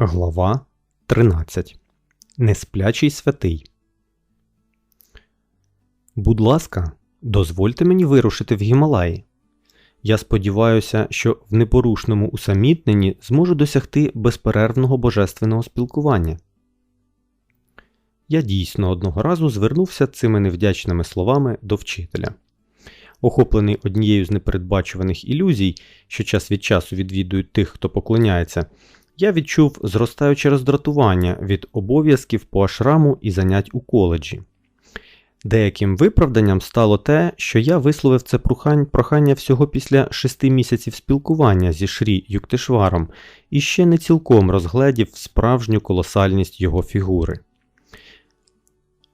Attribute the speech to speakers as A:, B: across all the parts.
A: Глава 13. Несплячий святий. Будь ласка, дозвольте мені вирушити в Гімалаї. Я сподіваюся, що в непорушному усамітненні зможу досягти безперервного божественного спілкування. Я дійсно одного разу звернувся цими невдячними словами до вчителя. Охоплений однією з непередбачуваних ілюзій, що час від часу відвідують тих, хто поклоняється, я відчув зростаюче роздратування від обов'язків по ашраму і занять у коледжі. Деяким виправданням стало те, що я висловив це прохання всього після шести місяців спілкування зі Шрі Юктишваром і ще не цілком розгледів справжню колосальність його фігури.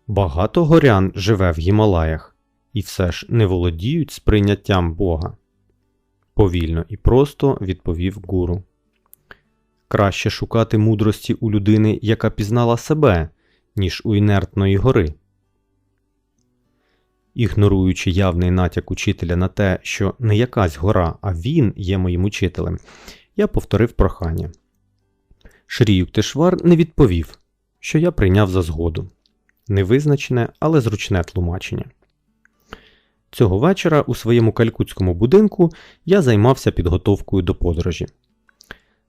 A: Багато горян живе в Гімалаях і все ж не володіють сприйняттям Бога. Повільно і просто відповів гуру. Краще шукати мудрості у людини, яка пізнала себе, ніж у інертної гори. Ігноруючи явний натяк учителя на те, що не якась гора, а він є моїм учителем, я повторив прохання. Шрі Юктишвар не відповів, що я прийняв за згоду невизначене, але зручне тлумачення. Цього вечора у своєму калькутському будинку я займався підготовкою до подорожі.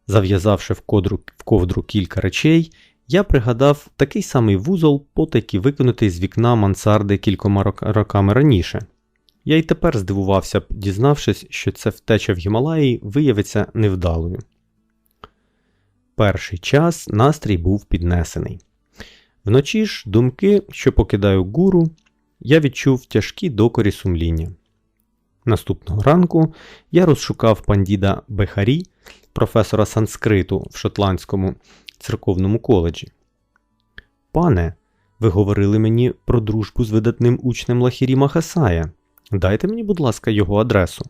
A: Зав'язавши в, кодру, в ковдру кілька речей, я пригадав такий самий вузол, потайки викинутий з вікна мансарди кількома роками раніше. Я й тепер здивувався, дізнавшись, що ця втеча в Гімалаї виявиться невдалою. Перший час настрій був піднесений. Вночі ж думки, що покидаю гуру, я відчув тяжкі докорі сумління. Наступного ранку я розшукав пандіда Бехарі, професора санскриту в Шотландському церковному коледжі. Пане, ви говорили мені про дружбу з видатним учнем Лахірі Махасая. Дайте мені, будь ласка, його адресу.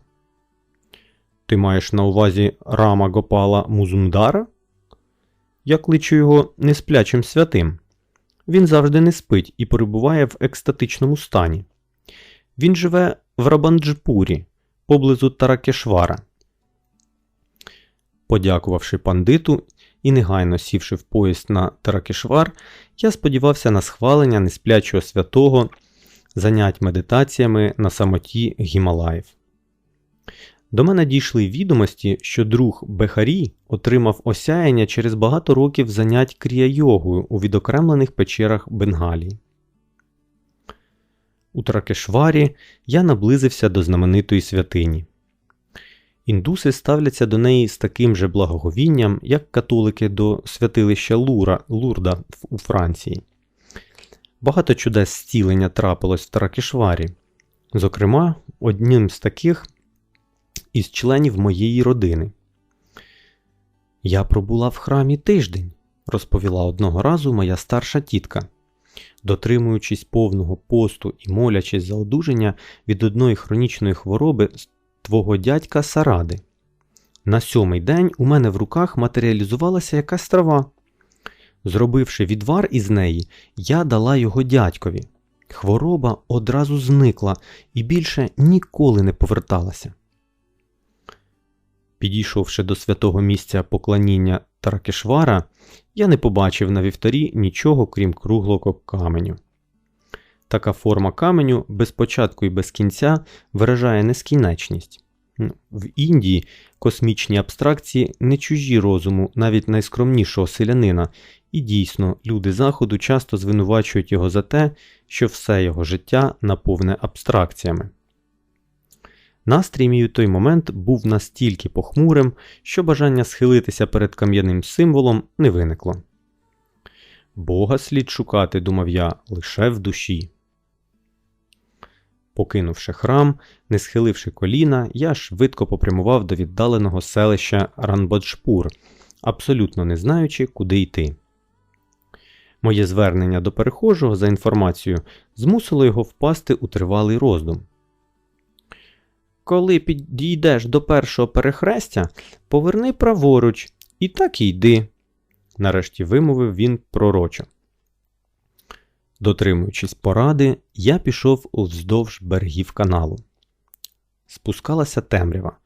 A: Ти маєш на увазі Рама Гопала Музумдара? Я кличу його несплячим святим. Він завжди не спить і перебуває в екстатичному стані. Він живе в Рабанджпурі, поблизу Таракешвара. Подякувавши пандиту і негайно сівши в поїзд на Таракешвар, я сподівався на схвалення несплячого святого занять медитаціями на самоті Гімалаїв. До мене дійшли відомості, що друг Бехарі отримав осяяння через багато років занять крія-йогою у відокремлених печерах Бенгалії. У Тракешварі я наблизився до знаменитої святині. Індуси ставляться до неї з таким же благоговінням, як католики до святилища Лура, Лурда у Франції. Багато чудес зцілення трапилось в Тракешварі. Зокрема, одним з таких із членів моєї родини. Я пробула в храмі тиждень, розповіла одного разу моя старша тітка. Дотримуючись повного посту і молячись за одужання від одної хронічної хвороби твого дядька Саради. На сьомий день у мене в руках матеріалізувалася якась трава. Зробивши відвар із неї, я дала його дядькові. Хвороба одразу зникла і більше ніколи не поверталася. Підійшовши до святого місця поклоніння Таракешвара, я не побачив на вівторі нічого крім круглого каменю. Така форма каменю без початку і без кінця виражає нескінченність. В Індії космічні абстракції не чужі розуму навіть найскромнішого селянина, і дійсно люди Заходу часто звинувачують його за те, що все його життя наповне абстракціями. Настрій мій у той момент був настільки похмурим, що бажання схилитися перед кам'яним символом не виникло. Бога слід шукати, думав я, лише в душі. Покинувши храм, не схиливши коліна, я швидко попрямував до віддаленого селища Ранбоджпур, абсолютно не знаючи, куди йти. Моє звернення до перехожого за інформацією змусило його впасти у тривалий роздум. Коли підійдеш до першого перехрестя, поверни праворуч і так і йди, нарешті вимовив він пророчо. Дотримуючись поради, я пішов уздовж берегів каналу. Спускалася темрява.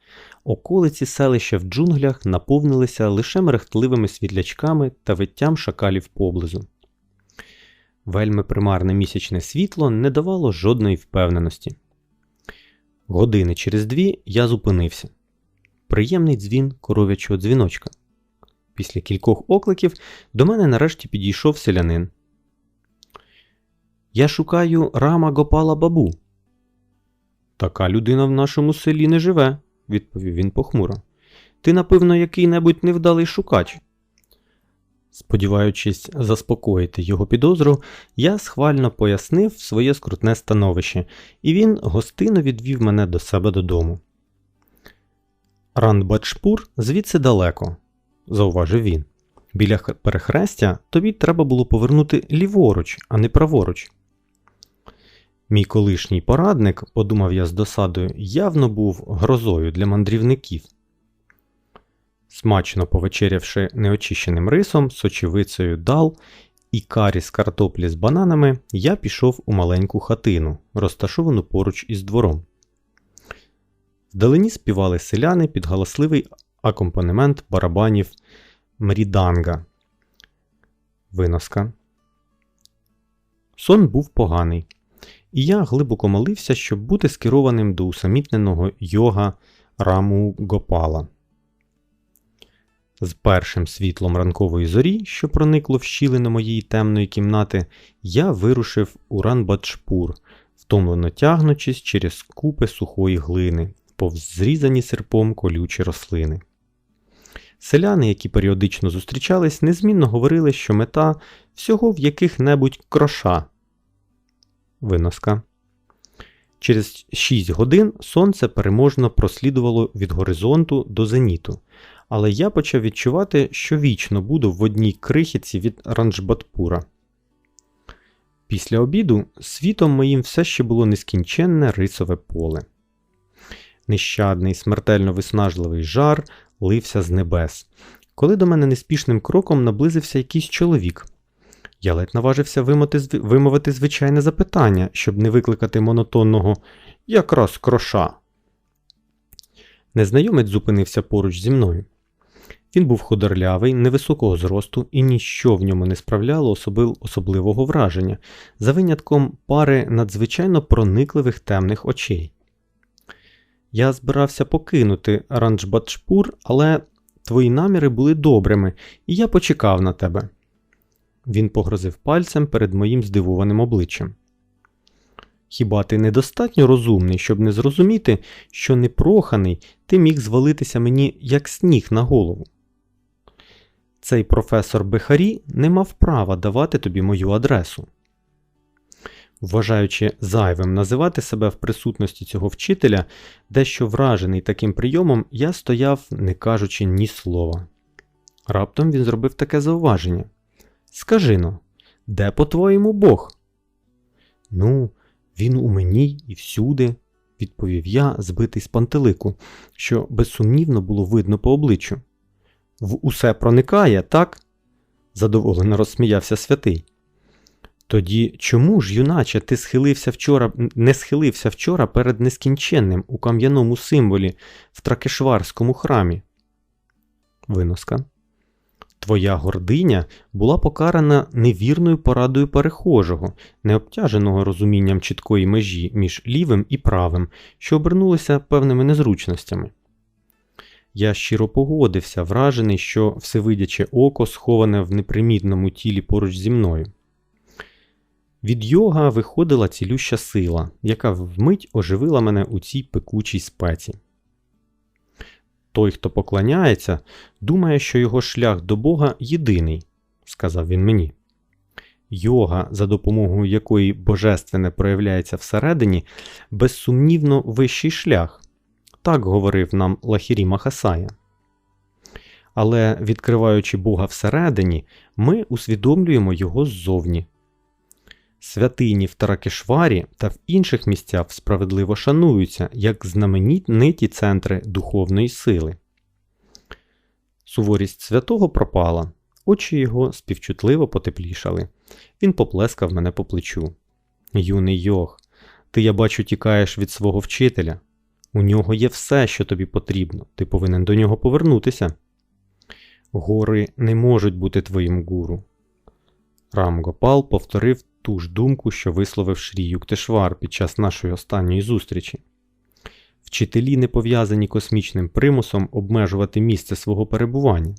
A: околиці селища в джунглях наповнилися лише мерехтливими світлячками та виттям шакалів поблизу. Вельми примарне місячне світло не давало жодної впевненості. Години через дві я зупинився. Приємний дзвін коров'ячого дзвіночка. Після кількох окликів до мене нарешті підійшов селянин. Я шукаю рама Гопала бабу. Така людина в нашому селі не живе, відповів він похмуро. Ти, напевно, який-небудь невдалий шукач. Сподіваючись заспокоїти його підозру, я схвально пояснив своє скрутне становище, і він гостинно відвів мене до себе додому. Рандбачпур звідси далеко, зауважив він. Біля перехрестя тобі треба було повернути ліворуч, а не праворуч. Мій колишній порадник, подумав я з досадою, явно був грозою для мандрівників. Смачно повечерявши неочищеним рисом, сочевицею дал і карі з картоплі з бананами, я пішов у маленьку хатину, розташовану поруч із двором. Вдалині співали селяни під галасливий акомпанемент барабанів мріданга. Виноска. Сон був поганий, і я глибоко молився, щоб бути скерованим до усамітненого йога раму Гопала. З першим світлом ранкової зорі, що проникло в щілину моєї темної кімнати, я вирушив у Ранбадшпур, втомлено тягнучись через купи сухої глини, повз зрізані серпом колючі рослини. Селяни, які періодично зустрічались, незмінно говорили, що мета всього в яких-небудь кроша. Виноска. Через 6 годин сонце переможно прослідувало від горизонту до зеніту, але я почав відчувати, що вічно буду в одній крихітці від Ранжбатпура. Після обіду світом моїм все ще було нескінченне рисове поле. Нещадний, смертельно виснажливий жар лився з небес, коли до мене неспішним кроком наблизився якийсь чоловік. Я ледь наважився вимовити, вимовити звичайне запитання, щоб не викликати монотонного якраз кроша. Незнайомець зупинився поруч зі мною. Він був худорлявий, невисокого зросту, і ніщо в ньому не справляло особливого враження, за винятком пари надзвичайно проникливих темних очей. Я збирався покинути Ранджбатшпур, але твої наміри були добрими, і я почекав на тебе. Він погрозив пальцем перед моїм здивованим обличчям. Хіба ти недостатньо розумний, щоб не зрозуміти, що непроханий ти міг звалитися мені як сніг на голову? Цей професор Бехарі не мав права давати тобі мою адресу. Вважаючи зайвим називати себе в присутності цього вчителя, дещо вражений таким прийомом, я стояв, не кажучи ні слова. Раптом він зробив таке зауваження. Скажи но, де по-твоєму Бог? Ну, він у мені і всюди, відповів я, збитий з пантелику, що безсумнівно було видно по обличчю. В усе проникає, так? задоволено розсміявся святий. Тоді чому ж, юначе, ти схилився вчора, не схилився вчора перед нескінченним у кам'яному символі в Тракешварському храмі? Виноска. Твоя гординя була покарана невірною порадою перехожого, не обтяженого розумінням чіткої межі між лівим і правим, що обернулося певними незручностями. Я щиро погодився, вражений, що всевидяче око сховане в непримітному тілі поруч зі мною. Від йога виходила цілюща сила, яка вмить оживила мене у цій пекучій спеці. Той, хто поклоняється, думає, що його шлях до Бога єдиний, сказав він мені. Йога, за допомогою якої божественне проявляється всередині, безсумнівно вищий шлях. Так говорив нам Лахірі Махасая. Але відкриваючи Бога всередині, ми усвідомлюємо його ззовні. Святині в Таракешварі та в інших місцях справедливо шануються як знамениті центри духовної сили. Суворість святого пропала, очі його співчутливо потеплішали. Він поплескав мене по плечу. Юний Йох, ти, я бачу, тікаєш від свого вчителя. У нього є все, що тобі потрібно, ти повинен до нього повернутися. Гори не можуть бути твоїм гуру. Рам Гопал повторив ту ж думку, що висловив Шрі Юктешвар під час нашої останньої зустрічі. Вчителі не пов'язані космічним примусом обмежувати місце свого перебування.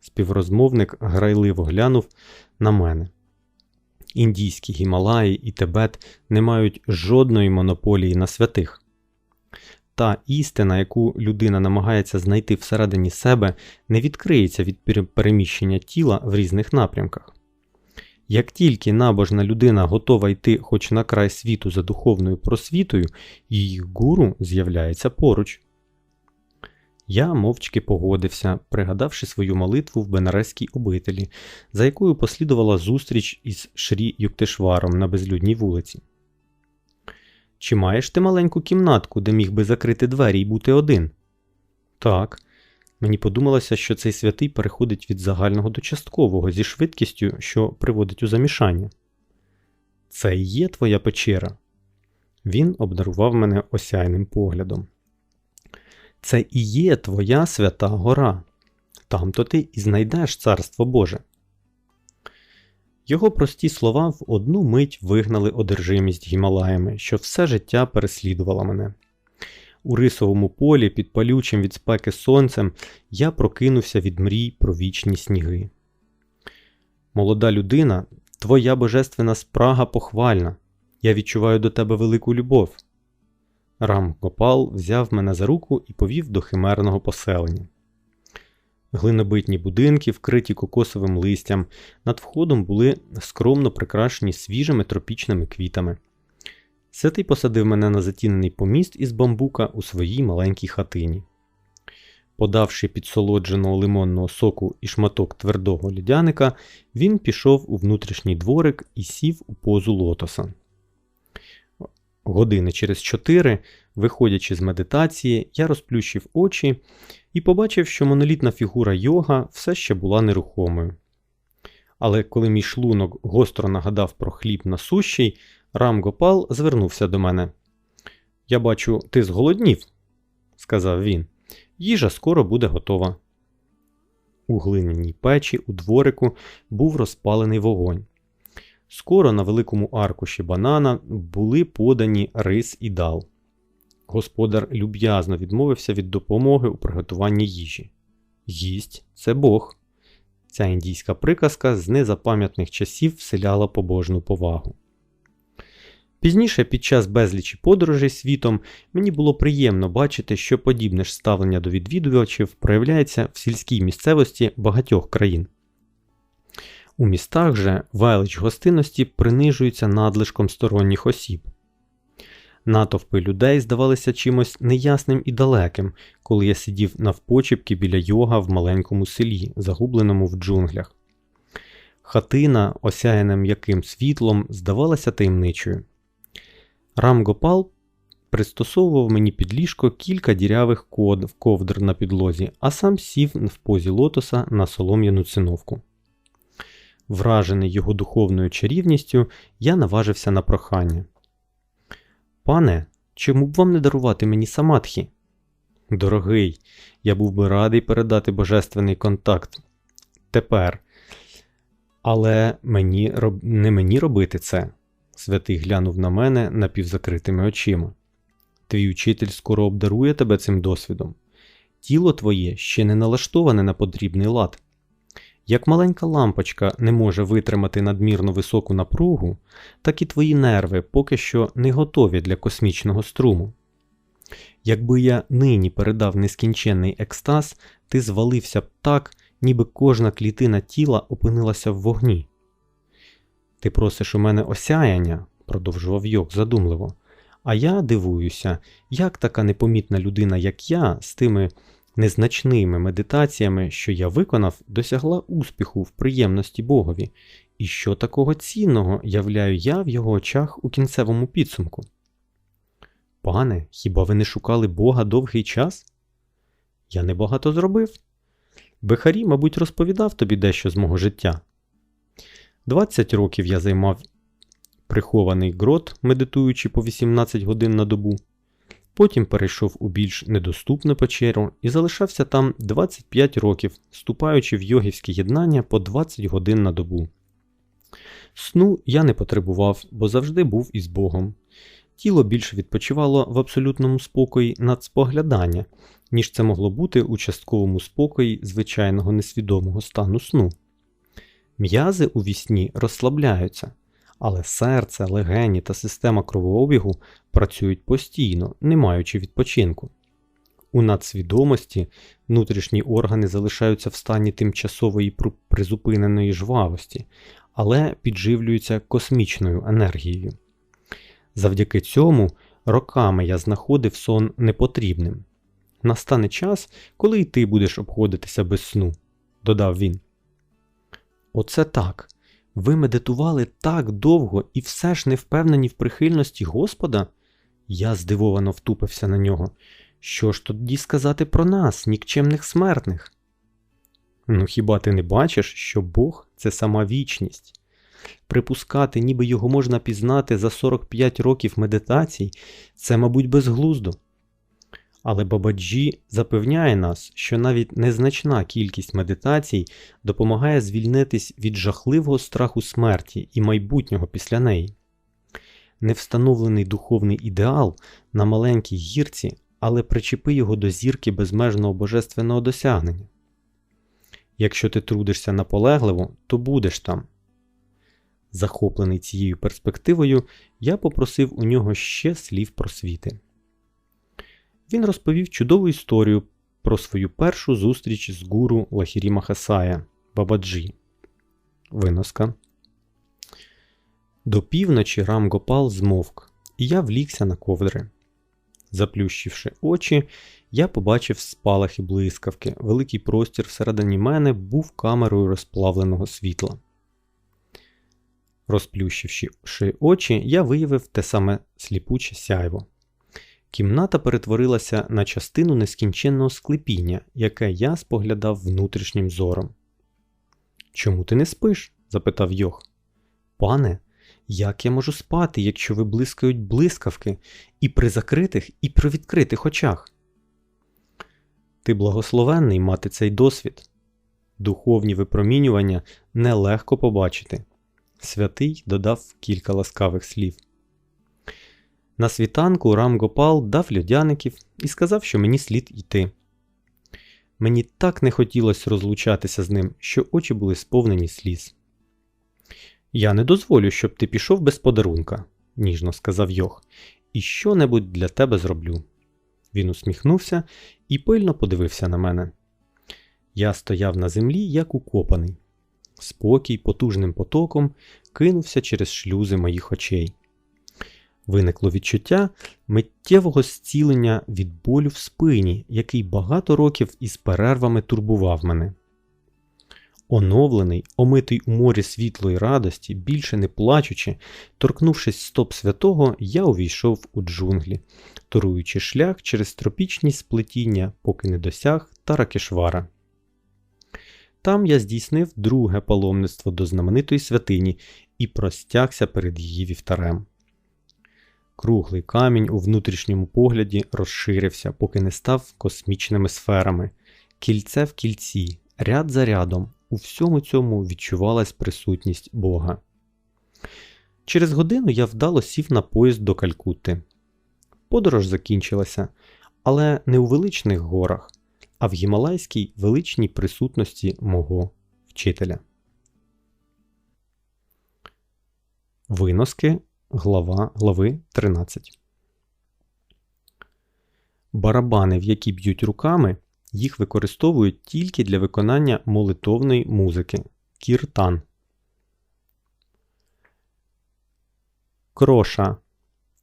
A: Співрозмовник грайливо глянув на мене. Індійські Гімалаї і Тибет не мають жодної монополії на святих. Та істина, яку людина намагається знайти всередині себе, не відкриється від переміщення тіла в різних напрямках. Як тільки набожна людина готова йти хоч на край світу за духовною просвітою, її гуру з'являється поруч. Я мовчки погодився, пригадавши свою молитву в Бенарезькій обителі, за якою послідувала зустріч із Шрі Юктешваром на безлюдній вулиці. Чи маєш ти маленьку кімнатку, де міг би закрити двері і бути один? Так. Мені подумалося, що цей святий переходить від загального до часткового зі швидкістю, що приводить у замішання. Це і є твоя печера. Він обдарував мене осяйним поглядом. Це і є твоя свята гора. Там то ти і знайдеш царство Боже. Його прості слова в одну мить вигнали одержимість Гімалаями, що все життя переслідувала мене. У рисовому полі під палючим від спеки сонцем я прокинувся від мрій про вічні сніги. Молода людина, твоя божественна спрага похвальна. Я відчуваю до тебе велику любов. Рам Гопал взяв мене за руку і повів до химерного поселення. Глинобитні будинки, вкриті кокосовим листям, над входом були скромно прикрашені свіжими тропічними квітами. Святий посадив мене на затінений поміст із бамбука у своїй маленькій хатині. Подавши підсолодженого лимонного соку і шматок твердого льодяника, він пішов у внутрішній дворик і сів у позу лотоса. Години через чотири, виходячи з медитації, я розплющив очі і побачив, що монолітна фігура йога все ще була нерухомою. Але коли мій шлунок гостро нагадав про хліб насущий, Рам Гопал звернувся до мене. Я бачу, ти зголоднів, сказав він. Їжа скоро буде готова. У глиняній печі у дворику був розпалений вогонь. Скоро на великому аркуші банана були подані рис і дал. Господар люб'язно відмовився від допомоги у приготуванні їжі. Їсть це Бог. Ця індійська приказка з незапам'ятних часів вселяла побожну повагу. Пізніше, під час безлічі подорожей світом, мені було приємно бачити, що подібне ж ставлення до відвідувачів проявляється в сільській місцевості багатьох країн. У містах же велич гостинності принижується надлишком сторонніх осіб. Натовпи людей здавалися чимось неясним і далеким, коли я сидів навпочіпки біля йога в маленькому селі, загубленому в джунглях. Хатина, осяяна м'яким світлом, здавалася таємничою. Рамгопал пристосовував мені під ліжко кілька дірявих ковдр на підлозі, а сам сів в позі лотоса на солом'яну циновку. Вражений його духовною чарівністю, я наважився на прохання. Пане, чому б вам не дарувати мені самадхі? Дорогий, я був би радий передати божественний контакт. Тепер. Але мені, не мені робити це. Святий глянув на мене напівзакритими очима. Твій учитель скоро обдарує тебе цим досвідом. Тіло твоє ще не налаштоване на потрібний лад. Як маленька лампочка не може витримати надмірно високу напругу, так і твої нерви поки що не готові для космічного струму. Якби я нині передав нескінченний екстаз, ти звалився б так, ніби кожна клітина тіла опинилася в вогні. Ти просиш у мене осяяння, продовжував Йок задумливо, а я дивуюся, як така непомітна людина, як я, з тими незначними медитаціями, що я виконав, досягла успіху в приємності Богові, і що такого цінного являю я в його очах у кінцевому підсумку. Пане, хіба ви не шукали Бога довгий час? Я небагато зробив. Бехарі, мабуть, розповідав тобі дещо з мого життя. 20 років я займав прихований грот, медитуючи по 18 годин на добу. Потім перейшов у більш недоступну печеру і залишався там 25 років, вступаючи в йогівське єднання по 20 годин на добу. Сну я не потребував, бо завжди був із Богом. Тіло більше відпочивало в абсолютному спокої надспоглядання, ніж це могло бути у частковому спокої звичайного несвідомого стану сну. М'язи у вісні розслабляються, але серце, легені та система кровообігу працюють постійно, не маючи відпочинку. У надсвідомості внутрішні органи залишаються в стані тимчасової призупиненої жвавості, але підживлюються космічною енергією. Завдяки цьому роками я знаходив сон непотрібним. Настане час, коли й ти будеш обходитися без сну, додав він. Оце так. Ви медитували так довго і все ж не впевнені в прихильності Господа? Я здивовано втупився на нього. Що ж тоді сказати про нас, нікчемних смертних? Ну хіба ти не бачиш, що Бог це сама вічність? Припускати, ніби його можна пізнати за 45 років медитацій, це, мабуть, безглуздо. Але Бабаджі запевняє нас, що навіть незначна кількість медитацій допомагає звільнитись від жахливого страху смерті і майбутнього після неї. Невстановлений духовний ідеал на маленькій гірці, але причепи його до зірки безмежного божественного досягнення. Якщо ти трудишся наполегливо, то будеш там. Захоплений цією перспективою, я попросив у нього ще слів просвіти. Він розповів чудову історію про свою першу зустріч з гуру Лахірі Махасая Бабаджі. Виноска. До півночі Рам Гопал змовк, і я влікся на ковдри. Заплющивши очі, я побачив спалахи блискавки. Великий простір всередині мене був камерою розплавленого світла. Розплющивши очі, я виявив те саме сліпуче сяйво. Кімната перетворилася на частину нескінченного склепіння, яке я споглядав внутрішнім зором. Чому ти не спиш? запитав Йох. Пане, як я можу спати, якщо ви блискають блискавки і при закритих, і при відкритих очах? Ти благословенний мати цей досвід. Духовні випромінювання нелегко побачити. Святий додав кілька ласкавих слів. На світанку Рам Гопал дав льодяників і сказав, що мені слід йти. Мені так не хотілося розлучатися з ним, що очі були сповнені сліз. Я не дозволю, щоб ти пішов без подарунка, ніжно сказав Йох, і що небудь для тебе зроблю. Він усміхнувся і пильно подивився на мене. Я стояв на землі, як укопаний. Спокій потужним потоком кинувся через шлюзи моїх очей. Виникло відчуття миттєвого зцілення від болю в спині, який багато років із перервами турбував мене. Оновлений, омитий у морі світлої радості, більше не плачучи, торкнувшись стоп святого, я увійшов у джунглі, торуючи шлях через тропічні сплетіння, поки не досяг Таракешвара. Там я здійснив друге паломництво до знаменитої святині і простягся перед її вівтарем. Круглий камінь у внутрішньому погляді розширився, поки не став космічними сферами, кільце в кільці, ряд за рядом, у всьому цьому відчувалась присутність Бога. Через годину я вдало сів на поїзд до Калькутти. Подорож закінчилася, але не у величних горах, а в гімалайській величній присутності мого вчителя. Виноски глава глави 13 Барабани, в які б'ють руками, їх використовують тільки для виконання молитовної музики кіртан. Кроша.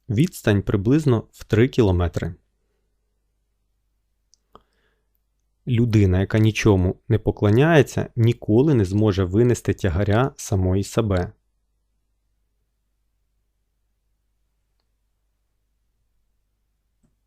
A: Відстань приблизно в 3 кілометри. Людина, яка нічому не поклоняється, ніколи не зможе винести тягаря самої себе.